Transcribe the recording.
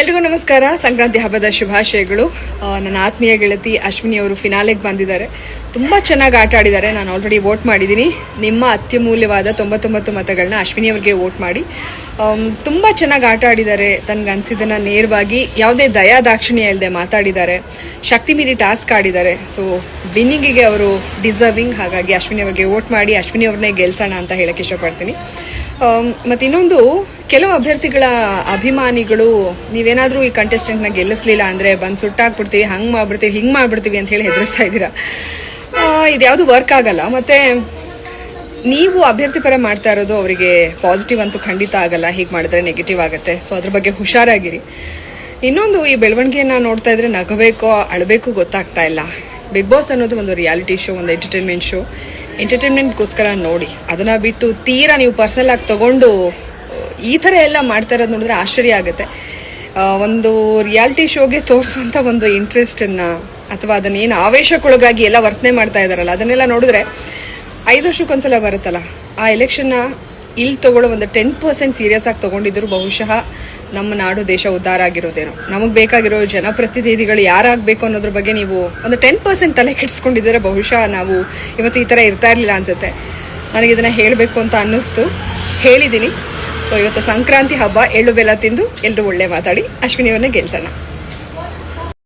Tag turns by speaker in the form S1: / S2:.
S1: ಎಲ್ರಿಗೂ ನಮಸ್ಕಾರ. ಸಂಕ್ರಾಂತಿ ಹಬ್ಬದ ಶುಭಾಶಯಗಳು. ನನ್ನ ಆತ್ಮೀಯ ಗೆಳತಿ ಅಶ್ವಿನಿ ಅವರು ಫಿನಾಲೆಗೆ ಬಂದಿದ್ದಾರೆ. ತುಂಬ ಚೆನ್ನಾಗಿ ಆಟ ಆಡಿದ್ದಾರೆ. ನಾನು ಆಲ್ರೆಡಿ ವೋಟ್ ಮಾಡಿದ್ದೀನಿ. ನಿಮ್ಮ ಅತ್ಯಮೂಲ್ಯವಾದ ತೊಂಬತ್ತೊಂಬತ್ತು ಮತಗಳನ್ನ ಅಶ್ವಿನಿ ಅವರಿಗೆ ವೋಟ್ ಮಾಡಿ. ತುಂಬ ಚೆನ್ನಾಗಿ ಆಟ ಆಡಿದ್ದಾರೆ. ತನ್ಗೆ ಅನಿಸಿದ್ದನ್ನು ನೇರವಾಗಿ ಯಾವುದೇ ದಯಾ ದಾಕ್ಷಿಣ್ಯ ಇಲ್ಲದೆ ಮಾತಾಡಿದ್ದಾರೆ. ಶಕ್ತಿ ಮೀರಿ ಟಾಸ್ಕ್ ಆಡಿದ್ದಾರೆ. ಸೊ ವಿನ್ನಿಂಗಿಗೆ ಅವರು ಡಿಸರ್ವಿಂಗ್ ಹಾಗಾಗಿ ಅಶ್ವಿನಿ ಅವರಿಗೆ ವೋಟ್ ಮಾಡಿ, ಅಶ್ವಿನಿ ಅವ್ರನ್ನೇ ಗೆಲ್ಸೋಣ ಅಂತ ಹೇಳಕ್ಕೆ ಇಷ್ಟಪಡ್ತೀನಿ. ಮತ್ತೆ ಇನ್ನೊಂದು ಕೆಲವು ಅಭ್ಯರ್ಥಿಗಳ ಅಭಿಮಾನಿಗಳು, ನೀವೇನಾದರೂ ಈ ಕಂಟೆಸ್ಟೆಂಟ್ನ ಗೆಲ್ಲಿಸ್ಲಿಲ್ಲ ಅಂದ್ರೆ ಬಂದು ಸುಟ್ಟಾಕ್ಬಿಡ್ತೀವಿ ಹಂಗ್ ಮಾಡ್ಬಿಡ್ತೀವಿ, ಹಿಂಗ್ ಮಾಡ್ಬಿಡ್ತೀವಿ ಅಂತ ಹೇಳಿ ಹೆದರಿಸ್ತಾ ಇದ್ದೀರಾ? ಇದ್ಯಾವುದು ವರ್ಕ್ ಆಗಲ್ಲ, ಮತ್ತೆ ನೀವು ಅಭ್ಯರ್ಥಿ ಪರ ಮಾಡ್ತಾ ಇರೋದು ಅವರಿಗೆ ಪಾಸಿಟಿವ್ ಅಂತೂ ಖಂಡಿತ ಆಗಲ್ಲ, ಹೀಗೆ ಮಾಡಿದ್ರೆ ನೆಗೆಟಿವ್ ಆಗುತ್ತೆ ಸೊ ಅದ್ರ ಬಗ್ಗೆ ಹುಷಾರಾಗಿರಿ. ಇನ್ನೊಂದು, ಈ ಬೆಳವಣಿಗೆಯನ್ನ ನೋಡ್ತಾ ಇದ್ರೆ ನಗಬೇಕೋ, ಅಳಬೇಕು ಗೊತ್ತಾಗ್ತಾ ಇಲ್ಲ. ಬಿಗ್ ಬಾಸ್ ಅನ್ನೋದು ಒಂದು ರಿಯಾಲಿಟಿ ಶೋ ಒಂದು ಎಂಟರ್ಟೈನ್ಮೆಂಟ್ ಶೋ ಎಂಟರ್ಟೈನ್ಮೆಂಟ್ಗೋಸ್ಕರ ನೋಡಿ. ಅದನ್ನ ಬಿಟ್ಟು ತೀರಾ ನೀವು ಪರ್ಸನಲ್ ಆಗಿ ತಗೊಂಡು, ಈ ಥರ ಎಲ್ಲ ಮಾಡ್ತಾ ಇರೋದು ನೋಡಿದ್ರೆ ಆಶ್ಚರ್ಯ ಆಗುತ್ತೆ. ಒಂದು ರಿಯಾಲಿಟಿ ಶೋಗೆ ತೋರಿಸುವಂಥ ಒಂದು ಇಂಟ್ರೆಸ್ಟನ್ನು ಅಥವಾ ಅದನ್ನೇನು ಆವೇಶಕ್ಕೊಳಗಾಗಿ ಎಲ್ಲ ವರ್ತನೆ ಮಾಡ್ತಾ ಇದ್ದಾರಲ್ಲ ಅದನ್ನೆಲ್ಲ ನೋಡಿದ್ರೆ ಐದು ವರ್ಷಕ್ಕೊಂದ್ಸಲ ಬರುತ್ತಲ್ಲ, ಆ ಎಲೆಕ್ಷನ್ನ ಇಲ್ಲಿ ತಗೊಳ್ಳೋ ಒಂದು ಟೆನ್ ಪರ್ಸೆಂಟ್ ಸೀರಿಯಸ್ ಆಗಿ ತಗೊಂಡಿದ್ರು ಬಹುಶಃ ನಮ್ಮ ನಾಡು ದೇಶ ಉದ್ಧಾರ ಆಗಿರೋದೇನೋ. ನಮಗೆ ಬೇಕಾಗಿರೋ ಜನಪ್ರತಿನಿಧಿಗಳು ಯಾರಾಗಬೇಕು ಅನ್ನೋದ್ರ ಬಗ್ಗೆ ನೀವು ಒಂದು ಟೆನ್ ಪರ್ಸೆಂಟ್ ತಲೆ ಕೆಡಿಸ್ಕೊಂಡಿದ್ರೆ ಬಹುಶಃ ನಾವು ಇವತ್ತು ಈ ಥರ ಇರ್ತಾ ಇರಲಿಲ್ಲ ಅನ್ಸುತ್ತೆ. ನನಗೆ ಇದನ್ನ ಹೇಳಬೇಕು ಅಂತ ಅನ್ನಿಸ್ತು. ಹೇಳಿದ್ದೀನಿ ಸೊ ಇವತ್ತು ಸಂಕ್ರಾಂತಿ ಹಬ್ಬ, ಎಳ್ಳು ಬೆಲ್ಲ ತಿಂದು ಎಲ್ಲರೂ ಒಳ್ಳೆ ಮಾತಾಡಿ. ಅಶ್ವಿನಿಯವ್ರನ್ನೇ ಗೆಲ್ಸೋಣ.